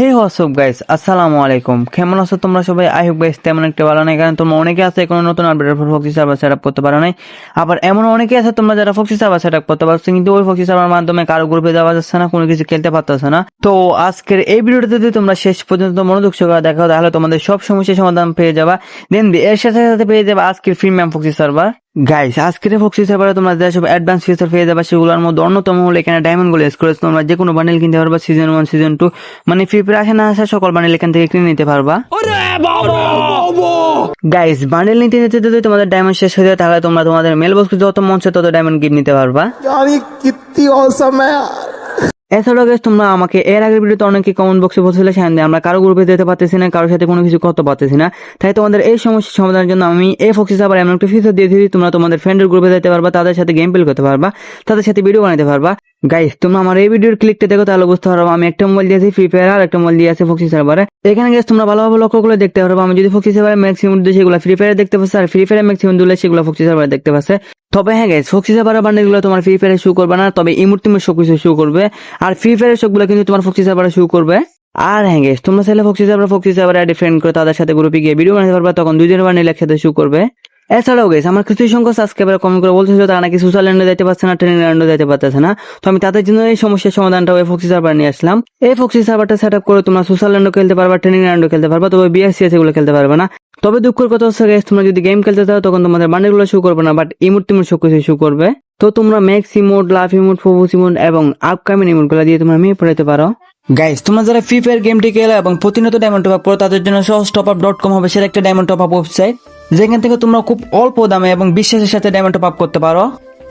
হে WhatsApp guys আসসালামু আলাইকুম কেমন আছো তোমরা সবাই? আই হোপ গাইস তেমন একটা ভালো নাই। কারণ তোমরা অনেকে আছে, কোনো নতুন আপডেটের পর ফক্সি সার্ভার সেট আপ করতে পারো নাই। আবার এমন অনেকে আছে, তোমরা যারা ফক্সি সার্ভার সেট আপ করতে পারছ, কিন্তু ওই ফক্সি সার্ভার মাধ্যমে কারও গ্রুপে যাওয়া যাচ্ছে না, কোনো কিছু খেলতে পারতেছে না। তো আজকের এই ভিডিওটা যদি তোমরা শেষ পর্যন্ত মনোযোগ সহকারে দেখো, তাহলে তোমাদের সব সমস্যার সমাধান পেয়ে যাবা। দেন এর সাথে সাথে পেয়ে যাবে আজকের ফ্রি ম্যাম ফক্সি সার্ভার গাইস আজকের ফক্সি সার্ভারে তোমরা যেসব অ্যাডভান্স ফিচার পেয়ে যাবে সেগুলোর মধ্যে অন্যতম হলো এখানে ডায়মন্ড গোল স্কোরেজ তোমরা যে কোনো বান্ডেল কিনতে পারবা সিজন ওয়ান সিজন টু মানে ফ্রি আসে না আসা সকল বান্ডেল এখান থেকে কিনে নিতে পারবা। গাইস বান্ডেল নিতে নিতে যদি তোমাদের ডায়মন্ড শেষ হয়ে যায় তাহলে তোমরা তোমাদের মেল বক্স যত মন তত ডায়মন্ড গিফট নিতে পারবা। আমি কিত্তি অসম এছাড়াও গেছ তোমরা আমাকে এর আগের ভিডিওতে অনেকে কমেন্ট বক্সে বলছিলে দিয়ে আমরা কারও গ্রুপে যেতে পারতেছি না, কারোর সাথে কোনো কিছু করতে পারতেছি না। তাই তোমাদের এই সমস্যার সমাধানের জন্য আমি এই ফক্সিস আবার এমন একটা ফিচার দিয়ে দিয়েছি, তোমরা তোমাদের ফ্রেন্ডের গ্রুপে যেতে পারবা, তাদের সাথে গেম প্লে করতে পারবা, তাদের সাথে ভিডিও বানাতে পারবা। গাইস তোমরা আমার এই ভিডিওর ক্লিকটা দেখো, তাহলে বুঝতে পারব আমি একটা মোবাইল দিয়েছি ফ্রি ফায়ার আর একটা মোবাইল দিয়েছি ফক্সি সার্ভারে এখানে গেছে তোমরা ভালোভাবে লক্ষ্য করে দেখতে পারব আমি যদি ফক্সি সার্ভারে ম্যাক্সিমাম দিই, সেগুলো ফ্রি ফায়ারে দেখতে পাচ্ছি, আর ফ্রি ফায়ারে ম্যাক্সিমাম দিলে সেগুলো ফক্সি সার্ভারে দেখতে পাচ্ছে। তবে হ্যাঁ গাইস ফক্সি সার্ভারের বান্ডেলগুলো তোমার ফ্রি ফায়ারে শো করবে না, তবে ইমুর টিমের সব কিছু শো করবে। আর ফ্রি ফায়ারের সবগুলো কিন্তু তোমার ফক্সি সার্ভারে শো করবে। আর হ্যাঁ গেস তোমরা চাইলে ফক্সি সার্ভার ফক্সি সার্ভারে ডিফারেন্ট করে তাদের সাথে গ্রুপে গিয়ে ভিডিও বানাতে পারবা, তখন দুইজনের বান্ডেল একসাথে শো করবে। এছাড়াও গেছে আমার কিছু সংখ্যক সাবস্ক্রাইবার কমেন্ট করে বলতেছিল তারা নাকি সোশ্যাল ল্যান্ডে যেতে পারছে না ট্রেনিং ল্যান্ডে যেতে পারতেছে না। তো আমি তাদের জন্য এই সমস্যার সমাধানটা ওই ফক্সি সার্ভার নিয়ে আসলাম। এই ফক্সি সার্ভারটা সেট আপ করে তোমরা সোশ্যাল ল্যান্ডও খেলতে পারবা ট্রেনিং ল্যান্ডও খেলতে পারবা তবে বিএসসিএস এগুলো খেলতে পারবে না। তবে দুঃখের কথা হচ্ছে guys, তোমরা যদি গেম খেলতে চাও তখন তোমাদের বান্ডেলগুলো শো করবে না বাট ইমোট টিমোট সব কিছু শো করবে। তো তোমরা ম্যাক্স ইমোট লাভ ইমোট ফোবুস ইমোট এবং আপকামিং ইমোটগুলো দিয়ে তোমরা মেয়ে পড়াইতে পারো। গাইস তোমরা যারা ফ্রি ফায়ার গেমটি খেলো এবং প্রতিনিয়ত ডায়মন্ড টপ আপ করো, তাদের জন্য সহজ টপ আপ ডট কম হবে, সেটা একটা ডায়মন্ড টপ আপ ওয়েবসাইট যেখান থেকে তোমরা খুব অল্প দামে এবং বিশ্বাসের সাথে ডায়মন্ড টপ আপ করতে পারো।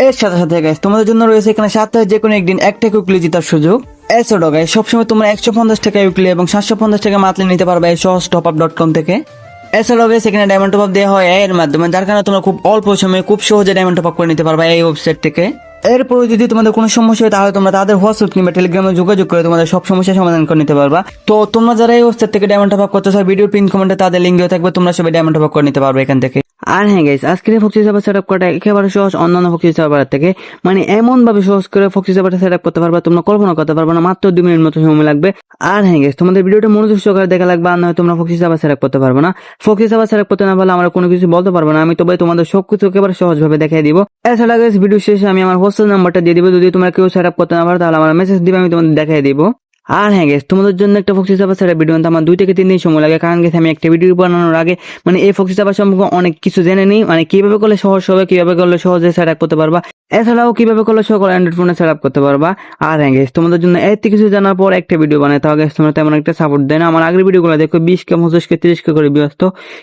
এর সাথে সাথে গাইস তোমাদের জন্য রয়েছে এখানে সপ্তাহে যে কোনো একদিন একটা কুকলি জেতার সুযোগ। এছাড়াও গাইস সবসময় তোমরা একশো পঞ্চাশ টাকা উইকলি এবং সাতশো পঞ্চাশ টাকা মাতলে নিতে পারবে এই সহজ টপ আপ ডট কম থেকে। এছাড়াও গাইস এখানে ডায়মন্ড টপ আপ দেওয়া হয় এর মাধ্যমে, যার কারণে তোমরা খুব অল্প সময়ে খুব সহজে ডায়মন্ড টপ আপ করে নিতে পারবে এই ওয়েবসাইট থেকে। এরপরে যদি তোমাদের কোনো সমস্যা হয়, তাহলে তোমরা তাদের হোয়াটসঅ্যাপ কিংবা টেলিগ্রামে যোগাযোগ করে তোমাদের সব সমস্যার সমাধান করে নিতে পারবা। তো তোমরা যারা এই ওয়েবসাইট থেকে ডায়মন্ড টপ আপ করতে চাও ভিডিও পিন কমেন্টে তাদের লিঙ্ক দেওয়া থাকবে, তোমরা সবাই ডায়মন্ড টপ আপ করে নিতে পারবে এখান থেকে। আর হ্যাঁ গাইস আজকের ফক্সি সার্ভার সেট আপ করাটা একেবারে সহজ, অন্যান্য ফক্সি সার্ভার থেকে। মানে এমন ভাবে সহজ করে ফক্সি সার্ভারটা সেট আপ করতে পারবা, তোমরা কল্পনা করতে পারবে না, মাত্র দুই মিনিট মতো সময় লাগবে। আর হ্যাঁ গাইস তোমাদের ভিডিওটা মনোযোগ সহকারে দেখা লাগবে, আর নয় তোমরা ফক্সি সার্ভার সেট আপ করতে পারবে না। ফক্সি সার্ভার সেট আপ করতে না পারলে আমরা কোনো কিছু বলতে পারব না, আমি তবে তোমাদের সবকিছু একেবারে সহজভাবে দেখাই দিব। এছাড়া গাইস ভিডিও শেষে আমি আমার হোস্টেল নাম্বারটা দিয়ে দিব, যদি তোমরা কেউ সেট আপ করতে না পারো, তাহলে আমার মেসেজ দিবে, আমি তোমাদের দেখাই দিব। আর হ্যাঁ গেস তোমাদের জন্য একটা ফক্সি সার্ভার সেটা ভিডিও আমার দুই থেকে তিন দিন সময় লাগে। কারণ গেছে আমি একটা ভিডিও বানানোর আগে মানে এই ফক্সি সার্ভার সম্পর্কে অনেক কিছু জেনে নিই। মানে কীভাবে করলে সহজ হবে, কীভাবে করলে সহজে সেট করতে পারবা, এছাড়াও কীভাবে করলে সকল অ্যান্ড্রয়েড ফোনে সেট আপ করতে পারবা। আর হ্যাঁ গেস তোমাদের জন্য এত কিছু জানার পর একটা ভিডিও বানাই, তাও তোমরা তেমন একটা সাপোর্ট দেয় না। আমার আগের ভিডিওগুলো দেখো বিশ কে পঁচিশ কে তিরিশ কে করে ব্যস্ত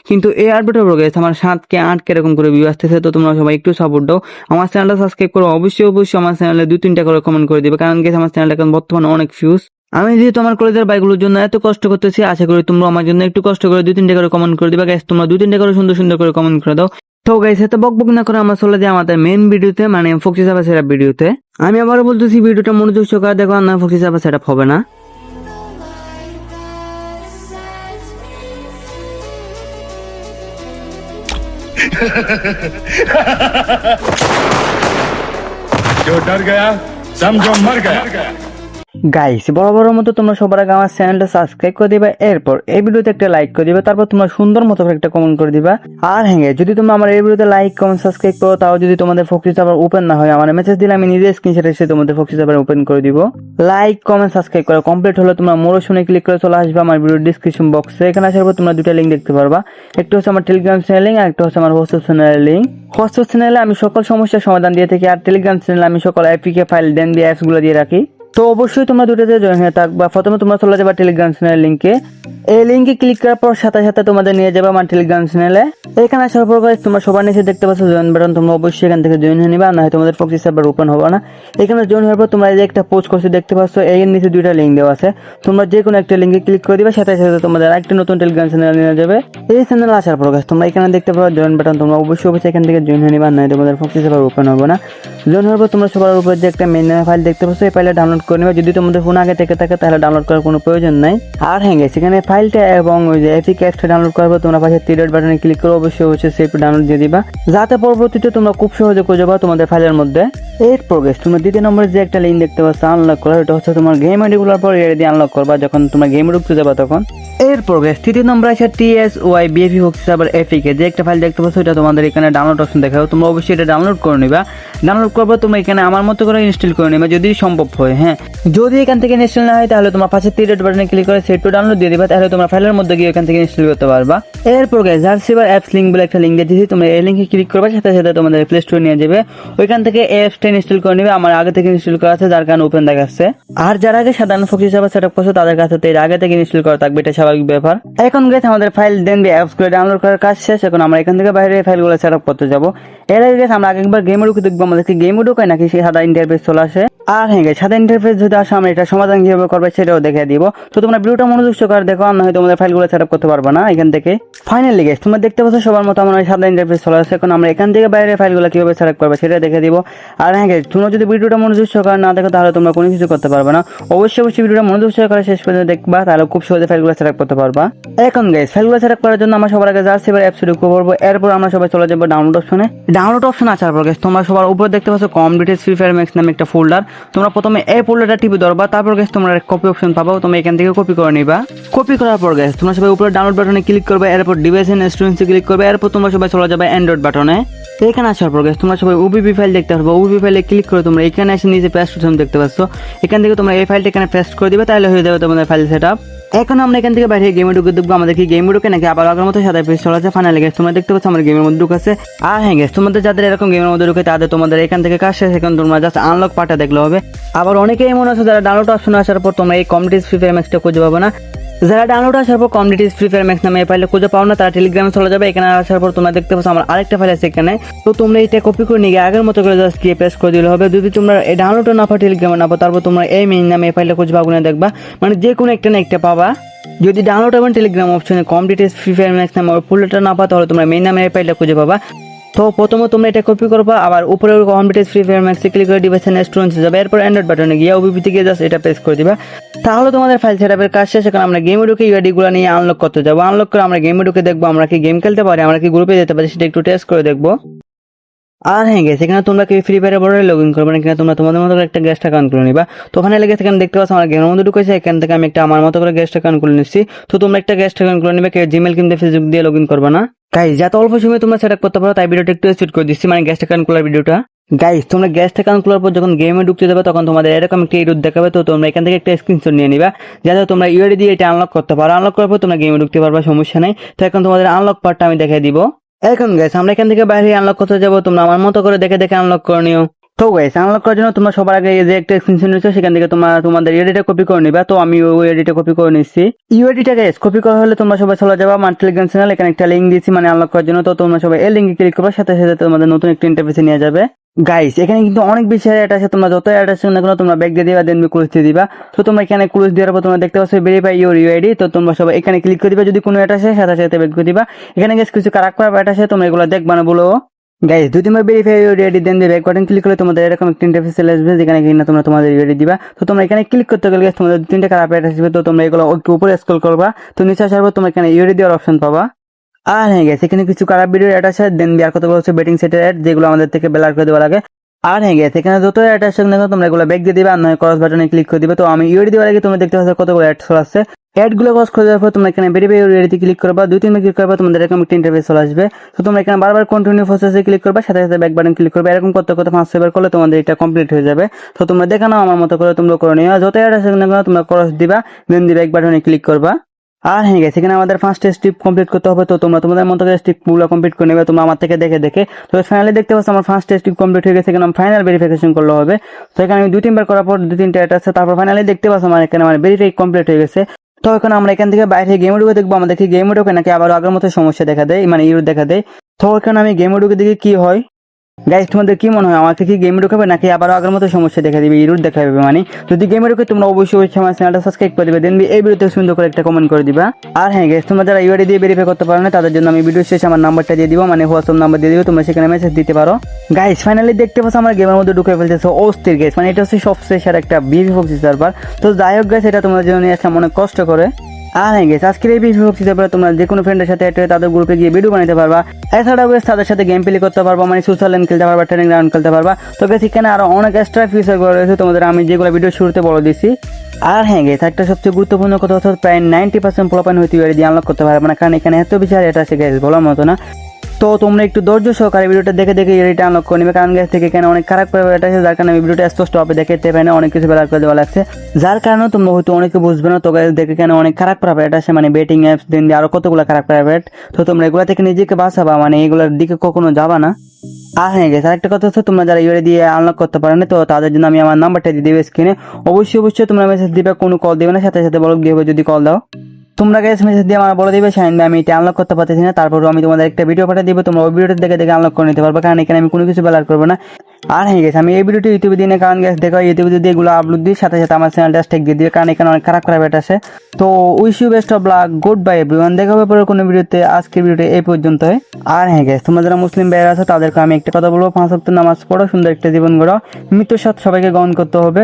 কিন্তু এই আপডেটের উপর গেছে আমার সাত কে আট কে এরকম করে ভিউ আসতেছে। তো তোমরা সবাই একটু সাপোর্ট দাও। আমার চ্যানেলটা সাবস্ক্রাইব করো, অবশ্যই অবশ্যই আমার চ্যানেলে দুই তিনটা করে কমেন্ট করে দিবে। কারণ গেছে আমার চ্যানেলটা এখন বর্তমানে অনেক ভিউজ আমি যেহেতু আমার কলেজের বাইকগুলোর জন্য এত কষ্ট করতেছি আশা করি তোমরা আমার জন্য একটু কষ্ট করে দুই তিনটা করে কমেন্ট করে দিবা গাইস তোমরা দুই তিনটা করে সুন্দর সুন্দর করে কমেন্ট করে দাও তো গাইস এত বক বক না করে আমরা চলে যাই আমাদের মেন ভিডিওতে মানে ফক্সি সাবা সেটআপ ভিডিওতে আমি আবারও বলতেছি ভিডিওটা মনোযোগ সহকারে দেখো আর না ফক্সি সাবা সেটআপ হবে না जो डर गया समझो मर गया গাইস বড় বড় মতো তোমরা সবার আগে আমার চ্যানেলটা সাবস্ক্রাইব করে দিবা, এরপর এই ভিডিওতে একটা লাইক করে দিবা, তারপর তোমরা সুন্দর মতো একটা কমেন্ট করে দিবা। আর হ্যাঁ যদি তোমরা আমার এই ভিডিওতে লাইক কমেন্ট সাবস্ক্রাইব করো, তাও যদি তোমাদের ফোকাস আবার ওপেন না হয়, আমার মেসেজ দিলে আমি নিজে স্ক্রিনশট এসে তোমাদের ফোকাস আবার ওপেন করে দিব। লাইক কমেন্ট সাবস্ক্রাইব করা কমপ্লিট হলে তোমরা মোর শুনে ক্লিক করে চলে আসবে আমার ভিডিও ডিসক্রিপশন বক্সে এখানে আসার পর তোমরা দুটা লিঙ্ক দেখতে পারবা। একটা হচ্ছে আমার টেলিগ্রাম চ্যানেল লিঙ্ক আর একটা হচ্ছে আমার হোস্টেল চ্যানেলের লিঙ্ক হোস্টেল চ্যানেলে আমি সকল সমস্যার সমাধান দিয়ে থাকি, আর টেলিগ্রাম চ্যানেলে আমি সকল অ্যাপিকে ফাইল দেন দিয়ে অ্যাপসগুলো দিয়ে রাখি। তো অবশ্যই তোমরা দুটোতে জয়েন হয়ে থাকবা, প্রথমে তোমরা চলে যাবে টেলিগ্রাম চ্যানেল লিঙ্কে এই লিঙ্কে ক্লিক করার পর সাথে সাথে তোমাদের নিয়ে যাবে আমার টেলিগ্রাম চ্যানেলে এখানে আসার পর তোমরা সবার নিচে দেখতে পাচ্ছ জয়েন বাটন তোমরা অবশ্যই এখান থেকে জয়েন হয়ে নিবা না হয় তোমাদের ফক্সি সার্ভার ওপেন হবে না। এখানে জয়েন হওয়ার পর তোমরা এই যে একটা পোস্ট করছ, দেখতে পাচ্ছ, এর নিচে দুইটা লিঙ্ক দেওয়া আছে। তোমরা যে কোনো একটা লিঙ্কে ক্লিক করে দিবে, সাথে সাথে তোমাদের একটা নতুন টেলিগ্রাম চ্যানেল নিয়ে যাবে। এই চ্যানেল আসার পর তোমরা এখানে দেখতে পারো জয়েন বাটন তোমরা অবশ্যই অবশ্যই এখান থেকে জয়েন হয়ে নিবা না হয় তোমাদের ফক্সি সার্ভার ওপেন হবে না। জয়েন হওয়ার পর তোমরা সবার উপর যে একটা মেন ফাইল দেখতে পাচ্ছ, এই ফাইলটা ডাউনলোড করে নেবে। যদি তোমাদের ফোন আগে থেকে থাকে, তাহলে ডাউনলোড করার কোনো প্রয়োজন নাই। আর হ্যাঁ সেখানে ফাইলটা এবং ওই যে এপিক অ্যাপসটা ডাউনলোড করব তোমরা পাশে থ্রি ডট বাটনে ক্লিক করে, অবশ্যই অবশ্যই সেভ ডাউনলোড দিয়ে দিবা। যাতে পরবর্তীতে তোমরা খুব সহজে করে পাও তোমাদের ফাইলের মধ্যে। এর প্রোগ্রেস তোমরা দ্বিতীয় নম্বরে যে একটা লিঙ্ক দেখতে পাচ্ছ আনলক করা, এটা হচ্ছে তোমার গেম আইডি গুলোর পর এর দিয়ে আনলক করবা। যখন তোমরা গেমে ঢুকতে যাবা তখন। এর প্রোগ্রেস তৃতীয় নম্বর আছে টিএস ওয়াই বিএফি হচ্ছে আবার এফিকে যে একটা ফাইল দেখতে পাচ্ছ, এটা তোমাদের এখানে ডাউনলোড অপশন দেখাও তোমরা অবশ্যই এটা ডাউনলোড করে নিবা। ডাউনলোড করব তোমরা এখানে আমার মতো করে ইনস্টল করে নেবে, যদি সম্ভব হয় হ্যাঁ। যদি এখান থেকে ইনস্টল না হয়, তাহলে তোমার পাশে থ্রি ডট বাটনে ক্লিক করে সেট টু ডাউনলোড দিয়ে দিবা, তাহলে তোমার ফাইলের মধ্যে গিয়ে এখান থেকে ইনস্টল করতে পারবা। এরপর গাইজ জার্সিবার অ্যাপস লিঙ্ক বলে একটা লিঙ্ক দিয়েছি, তোমরা এই লিঙ্কে ক্লিক করবে, সাথে সাথে তোমাদের প্লে স্টোর নিয়ে যাবে। ওইখান থেকে অ্যাপসটা ইনস্টল করে নেবে, আমার আগে থেকে ইনস্টল করা আছে, যার কারণে ওপেন দেখাচ্ছে। আর যারা আগে সাধারণ ফোক হিসাবে সেট আপ করছ, তাদের কাছে তো এর আগে থেকে ইনস্টল করা থাকবে, এটা স্বাভাবিক ব্যাপার। এখন গেছে আমাদের ফাইল দেন অ্যাপসগুলো ডাউনলোড করার কাজ শেষ। এখন আমরা এখান থেকে বাইরে ফাইলগুলো সেট আপ করতে যাব। এর আগে গেছে আমরা একবার গেমে ঢুকে দেখব আমাদেরকে গেমে ঢুকায় নাকি সেই সাদা ইন্টারফেস চলে আসে। আর হ্যাঁ সাদা ইন্টারফেস যদি আসে, আমরা এটা সমাধান কীভাবে করবে সেটাও দেখে দিব। তো তোমরা ভিডিওটা মনোযোগ সহকারে দেখো আমরা হয়তো তোমাদের ফাইলগুলো সেট আপ করতে পারব না এখান থেকে। ফাইনালি গেছে তোমরা দেখতে পাচ্ছ সবার মতো আমার সাদা ইন্টারফেস চলে আসে। এখন আমরা এখান থেকে বাইরে ফাইলগুলো কীভাবে সেট আপ করবে সেটা দেখে দিব। আর হ্যাঁ গেছে তোমরা যদি ভিডিওটা মনোযোগ সহকারে না দেখো, তাহলে তোমরা কোনো কিছু করতে পারবে না। অবশ্যই অবশ্যই ভিডিওটা মনোযোগ সহকারে শেষ পর্যন্ত দেখবা, তাহলে খুব সহজে ফাইলগুলো সেট আপ করতে পারবা। এখন গাইস ফাইলগুলো সেট করার জন্য আমরা সবার আগে জার্সি এবার অ্যাপস ঢুকবো করব। এরপর আমরা সবাই চলে যাব ডাউনলোড অপশনে ডাউনলোড অপশন আসার পর guys, তোমরা সবার উপরে দেখতে পাচ্ছ com details free fire max নামে একটা ফোল্ডার তোমরা প্রথমে এই ফোল্ডারটা টিপে ধরবা তারপর গেছে তোমরা কপি অপশন পাবো। তোমরা এখান থেকে কপি করে নিবা। কপি করার পর গেছে তোমরা সবাই উপরে ডাউনলোড বাটনে ক্লিক করবে এরপর ডিভাইস এন্ড স্টুডেন্টসে ক্লিক করবে এরপর তোমরা সবাই চলে যাবে অ্যান্ড্রয়েড বাটনে এখানে আসার পর গেছে তোমরা সবাই ওবিপি ফাইল দেখতে পারবে ওবিপি ফাইলে ক্লিক করে তোমরা এখানে এসে নিচে পেস্ট অপশন দেখতে পাচ্ছ। এখান থেকে তোমরা এই ফাইলটা এখানে পেস্ট করে দিবে তাহলে হয়ে যাবে তোমাদের ফাইল সেট এখন আমরা এখান থেকে বাইরে গেমে ঢুকে দেখব আমাদের কি গেম ঢুকে নাকি আবার আগের মতো সাদা পেজ চলে আছে ফাইনালি গেছে তোমরা দেখতে পাচ্ছ, আমার গেমের মধ্যে ঢুকেছে আর হ্যাঁ গেছে তোমাদের যাদের এরকম গেমের মধ্যে ঢুকে, তাদের তোমাদের এখান থেকে কাজ শেষ, এখন তোমরা জাস্ট আনলক পাটা দেখলে হবে। আবার অনেকেই মনে আছে, যারা ডাউনলোড অপশন আসার পর তোমরা এই কমিটিস ফ্রি ফায়ার ম্যাচটা খুঁজে পাবো না। যারা ডাউনলোড আসার পর কমিটিস ফ্রি ফায়ার ম্যাক্স নামে এই খুঁজে পাও না, তারা টেলিগ্রামে চলে যাবে, এখানে আসার পর তোমরা দেখতে পাচ্ছ আমার আরেকটা ফাইল আছে এখানে। তো তোমরা এটা কপি করে নিয়ে আগের মতো করে জাস্ট গিয়ে পেস্ট করে দিলে হবে। যদি তোমরা এই ডাউনলোড না পাও টেলিগ্রামে না পাও, তারপর তোমরা এই মেইন নামে এই ফাইলটা খুঁজে পাবো না দেখবা। মানে যে কোনো একটা না একটা পাবা। যদি ডাউনলোড এবং টেলিগ্রাম অপশনে com details free fire max নামে ফুলটা না পাও, তাহলে তোমরা মেইন নামে এই ফাইলটা খুঁজে পাবা। তো প্রথমে তোমরা এটা কপি করবা, আবার উপরে কম ডিটেলস ফ্রি ফায়ার ম্যাক্সে ক্লিক করে ডিভাইস স্টুডেন্টস যাবে। এরপর অ্যান্ড্রয়েড বাটনে গিয়ে ওবিপিতে গিয়ে জাস্ট এটা পেস্ট করে দিবা। তাহলে তোমাদের ফাইল সেটআপের কাজ শেষ, এখন আমরা গেমে ঢুকে ইউআইডি গুলো নিয়ে আনলক করতে যাব। আনলক করে আমরা গেমে ঢুকে দেখব আমরা কি গেম খেলতে পারি, আমরা কি গ্রুপে যেতে পারি, সেটা একটু টেস্ট করে দেখব। আর হ্যাঁ গেছে এখানে তোমরা কি ফ্রি ফায়ারের বড় লগ ইন করবে না কিনা তোমরা তোমাদের মতো করে একটা গেস্ট অ্যাকাউন্ট করে নিবা। তো ওখানে লেগে এখানে দেখতে পাচ্ছ আমার গেমের মধ্যে ঢুকেছে, এখান থেকে আমি একটা আমার মতো করে গেস্ট অ্যাকাউন্ট খুলে নিচ্ছি। তো তোমরা একটা গেস্ট অ্যাকাউন্ট করে নিবে জিমেল কিংবা ফেসবুক দিয়ে লগ ইন করবে না। গাইজ যাতে অল্প সময় তোমরা সেট করতে পারো, তাই ভিডিওটা একটু স্পিড করে দিচ্ছি মানে গেস্ট অ্যাকাউন্ট খোলার ভিডিওটা। গাইজ তোমরা গেস্ট অ্যাকাউন্ট খোলার পর যখন গেমে ঢুকতে যাবে, তখন তোমাদের এরকম একটা ইরুদ দেখাবে, তো তোমরা এখান থেকে একটা স্ক্রিনশট নিয়ে নিবা, যাতে তোমরা ইউআইডি দিয়ে এটা আনলক করতে পারো। আনলক করার পর তোমরা গেমে ঢুকতে পারবা, সমস্যা নেই। তো এখন তোমাদের আনলক পার্টটা আমি দেখাই দিব। এখন গাইস আমরা এখান থেকে বাইরে আনলক করতে যাব, তোমরা আমার মতো করে দেখে দেখে আনলক করে নিও। তো গাইস আনলক করার জন্য তোমরা সবার আগে যে একটা স্ক্রিনশট নিচ্ছ সেখান থেকে তোমরা তোমাদের ইউআইডিটা কপি করে নিবা। তো আমি ওই ইউআইডিটা কপি করে নিচ্ছি। ইউআইডিটা গাইস কপি করা হলে তোমরা সবাই চলে যাবা আমার টেলিগ্রাম চ্যানেল এখানে একটা লিংক দিয়েছি মানে আনলক করার জন্য। তো তোমরা সবাই এই লিংকে ক্লিক করবে, সাথে সাথে তোমাদের নতুন একটা ইন্টারফেসে নিয়ে যাবে। গাইস এখানে কিন্তু অনেক বেশি অ্যাড আছে, তোমরা যত অ্যাড আছে না কেন, তোমরা ব্যাগ দিয়ে দিবা দেন ক্লোজ দিয়ে দিবা। তো তোমরা এখানে ক্লোজ দেওয়ার পর তোমরা দেখতে পাচ্ছ ভেরিফাই ইউর ইউআইডি তো তোমরা সবাই এখানে ক্লিক করে দিবা। যদি কোনো অ্যাড আসে, সাথে সাথে ব্যাগ করে দিবা। এখানে গেছে কিছু কারাক করা অ্যাড আছে, তোমরা এগুলো দেখবা না, বলো। গাইস দুই তিনবার ভেরিফাই ইউআইডি দেন দিয়ে ব্যাক বাটন ক্লিক করলে তোমাদের এরকম একটা ইন্টারফেস চলে আসবে যেখানে কিনা তোমরা তোমাদের ইউআইডি দিবা। তো তোমরা এখানে ক্লিক করতে গেলে তোমাদের দু তিনটা খারাপ অ্যাড আসবে। তো তোমরা এগুলো উপরে স্ক্রল করবা। তো নিচে আসার পর তোমরা এখানে ইউআইডি দেওয়ার অপশন পাবা। আর হ্যাঁ গেছে এখানে কিছু খারাপ ভিডিও অ্যাড আছে। দেন বিয়ার কতগুলো হচ্ছে বেটিং সেটের অ্যাড যেগুলো আমাদের থেকে বেলার করে দেওয়া লাগে। আর হ্যাঁ গেছে এখানে যত অ্যাড কেন, তোমরা এগুলো ব্যাক দিয়ে দিবা। আর নয় ক্রস বাটনে ক্লিক করে দিবে। তো আমি ইউআইডি দেওয়ার আগে তোমরা দেখতে পাচ্ছ কতগুলো অ্যাড চলে আসছে অ্যাডগুলো ক্রস করে দেওয়ার পর তোমরা এখানে ভেরিফাই ইউআইডি ক্লিক করবা। দুই তিনবার ক্লিক করবা তোমাদের এরকম একটা ইন্টারফেস চলে আসবে। তো তোমরা এখানে বারবার কন্টিনিউ প্রসেসে ক্লিক করবা, সাথে সাথে ব্যাক বাটন ক্লিক করবে। এরকম করতে করতে পাঁচ ছয়বার করলে তোমাদের এটা কমপ্লিট হয়ে যাবে। তো তোমরা দেখে নাও আমার মতো করে তোমরা করে নিও। যত অ্যাড আসে না তোমরা ক্রস দিবা দেন দিয়ে ব্যাক বাটনে ক্লিক করবা। আর হ্যাঁ গেছে এখানে আমাদের ফার্স্ট স্টেপ কমপ্লিট করতে হবে। তো তোমরা তোমাদের মতো করে স্টেপগুলো কমপ্লিট করে নেবে। তোমরা আমার থেকে দেখে দেখে। তো ফাইনালি দেখতে পাচ্ছ আমার ফার্স্ট স্টেপ কমপ্লিট হয়ে গেছে। এখানে ফাইনাল ভেরিফিকেশন করলে হবে। তো এখানে আমি দুই, তিনবার করার পর দুই, তিনটা এটা আছে। তারপর ফাইনালি দেখতে পাচ্ছ আমার এখানে আমার ভেরিফাই কমপ্লিট হয়ে গেছে। তো এখন আমরা এখান থেকে বাইরে গেমে ঢুকে দেখব, আমাদেরকে গেমে ঢুকে নাকি আবার আগের মতো সমস্যা দেখা দেয় মানে ইউর দেখা দেয়। তো এখানে আমি গেমে ঢুকে দেখি কি হয়। গাইজ তোমাদের কি মনে হয়? আমাকে কি গেম ঢুকাবে নাকি আবার আগের মতো সমস্যা দেখা দিবে? ইরুট দেখা যাবে মানে যদি গেমে ঢুকে তোমরা অবশ্যই অবশ্যই আমার চ্যানেলটা সাবস্ক্রাইব করে দিবে দেন এই ভিডিওতে সুন্দর করে একটা কমেন্ট করে দিবা। আর হ্যাঁ গাইজ তোমরা যারা ইউআইডি দিয়ে ভেরিফাই করতে পারো না, তাদের জন্য আমি ভিডিও শেষে আমার নাম্বারটা দিয়ে দিব মানে হোয়াটসঅ্যাপ নাম্বার দিয়ে দিব, তোমরা সেখানে মেসেজ দিতে পারো। গাইজ ফাইনালি দেখতে পাচ্ছ আমার গেমের মধ্যে ঢুকে ফেলতেছে অস্থির গাইজ মানে এটা হচ্ছে সবচেয়ে সেরা একটা বিবি ফক্সি সার্ভার তো যাই হোক গাইজ এটা তোমাদের জন্য নিয়ে আসলাম, অনেক কষ্ট করে। আর হ্যাঁ গেছে আজকের এই তোমরা যে কোনো ফ্রেন্ডের সাথে হয়ে তাদের গ্রুপে গিয়ে ভিডিও বানাতে পারবা। এছাড়াও গেছে তাদের সাথে গেম প্লে করতে পারবা মানে সোশ্যাল গেম খেলতে পারবা ট্রেনিং রাউন্ড খেলতে পারবা। তো গেছে এখানে আরও অনেক এক্সট্রা ফিচার করে রয়েছে তোমাদের, আমি যেগুলো ভিডিও শুরুতে বলে দিচ্ছি আর হ্যাঁ গেছে একটা সবচেয়ে গুরুত্বপূর্ণ কথা হচ্ছে প্রায় নাইনটি পার্সেন্ট পোলাপান হইতে পারে, দিয়ে আনলক করতে পারবে না, কারণ এখানে এত বেশি এটা আছে গেছে বলার মতো না। তো তোমরা একটু ধৈর্য সহকারে ভিডিওটা দেখে দেখে এটা আনলক করে নিবে, কারণ গ্যাস থেকে এখানে অনেক খারাপ করে এটা আছে যার কারণে আমি ভিডিওটা স্পষ্টভাবে দেখতে পাই না অনেক কিছু বেলার করে দেওয়া লাগছে। যার কারণে তোমরা হয়তো অনেকে বুঝবে না, তো guys দেখে কেন অনেক খারাপ খারাপ এটা আছে মানে বেটিং অ্যাপস দিন দিয়ে আরও কতগুলো খারাপ খারাপ অ্যাড তো তোমরা এগুলো থেকে নিজেকে বাঁচাবা মানে এগুলোর দিকে কখনো যাবা না। আর হ্যাঁ গেছে আরেকটা কথা হচ্ছে, তোমরা যারা ইউরে দিয়ে আনলক করতে পারো না, তো তাদের জন্য আমি আমার নাম্বারটা দিয়ে দেবে স্ক্রিনে অবশ্যই অবশ্যই তোমরা মেসেজ দিবে, কোনো কল দিবে না, সাথে সাথে বলো দিয়ে যদি কল দাও। তোমরা গ্যাস মেসেজ দিয়ে আমার বলে দিবে ভাই আমি এটা আনলক করতে পারতেছি না। তারপরও আমি তোমাদের একটা ভিডিও পাঠিয়ে দিব, তোমরা ওই ভিডিওটা দেখে দেখে আনলক করে নিতে পারবে, কারণ এখানে আমি কোনো কিছু বেলার করব না। আর হ্যাঁ গেছে আমি এই ভিডিওটি ইউটিউবে দিনে কারণ গেছে দেখো ইউটিউবে যদি এগুলো আপলোড দিই, সাথে সাথে আমার চ্যানেলটা স্টেক দিয়ে দিবে, কারণ এখানে অনেক খারাপ খারাপ এটা আছে তো wish you best of luck good bye everyone দেখা হবে পরে কোনো ভিডিওতে আজকের ভিডিওতে এই পর্যন্ত হয় আর হ্যাঁ গেছে তোমরা যারা মুসলিম ভাইয়ের আছে, তাদেরকে আমি একটা কথা বলব, পাঁচ সপ্তাহ নামাজ পড়ো, সুন্দর একটা জীবন গড়ো। মৃত্যুর সাথে সবাইকে গ্রহণ করতে হবে।